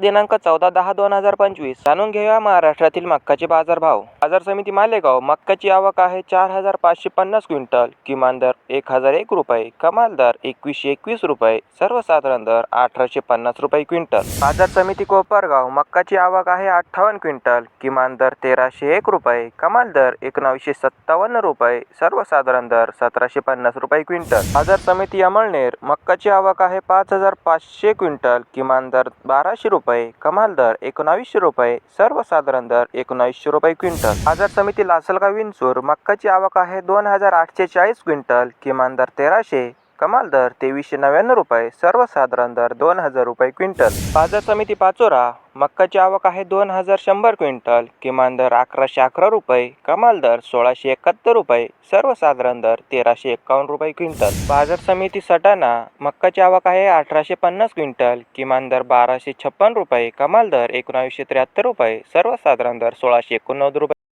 दिनांक चौदा दहा दोन हजार पंचवीस. जाणून घेऊया महाराष्ट्रातील मक्काचे बाजारभाव. बाजार समिती मालेगाव मक्काची आवक आहे चार हजार पाचशे पन्नास क्विंटल. किमान दर एक हजार एक रुपये कमाल दर एकवीसशे एकवीस रुपये सर्वसाधारण दर अठराशे पन्नास रुपये क्विंटल. बाजार समिती कोपरगाव मक्काची आवक आहे अठ्ठावन्न क्विंटल. किमान दर तेराशे एक रुपये कमाल दर एकोणावीसशे सत्तावन्न रुपये सर्वसाधारण दर सतराशे पन्नास रुपये क्विंटल. बाजार समिती अमळनेर मक्काची आवक आहे पाच हजार पाचशे क्विंटल. किमान दर बाराशे रुपये रुपये कमाल दर एकोणावीसशे रुपये सर्वसाधारण दर एकोणावीसशे रुपये क्विंटल. बाजार समिती लासलगाव विंचूर मक्काची आवक आहे दोन हजार आठशे चाळीस क्विंटल किमान दर तेराशे. कमाल दर तेवीसशे नव्याण्णव रुपये सर्वसाधारण दर दोन हजार रुपये क्विंटल. बाजार समिती पाचोरा मक्काची आवक आहे दोन हजार शंभर क्विंटल. किमान दर अकराशे अकरा रुपये कमाल दर सोळाशे एकाहत्तर रुपये सर्वसाधारण दर तेराशे एकावन्न रुपये क्विंटल. बाजार समिती सटाणा मक्काची आवक आहे अठराशे पन्नास क्विंटल. किमान दर बाराशे छप्पन रुपये कमाल दर एकोणावीसशे त्र्याहत्तर रुपये सर्वसाधारण दर सोळाशे एकोणनव्वद रुपये.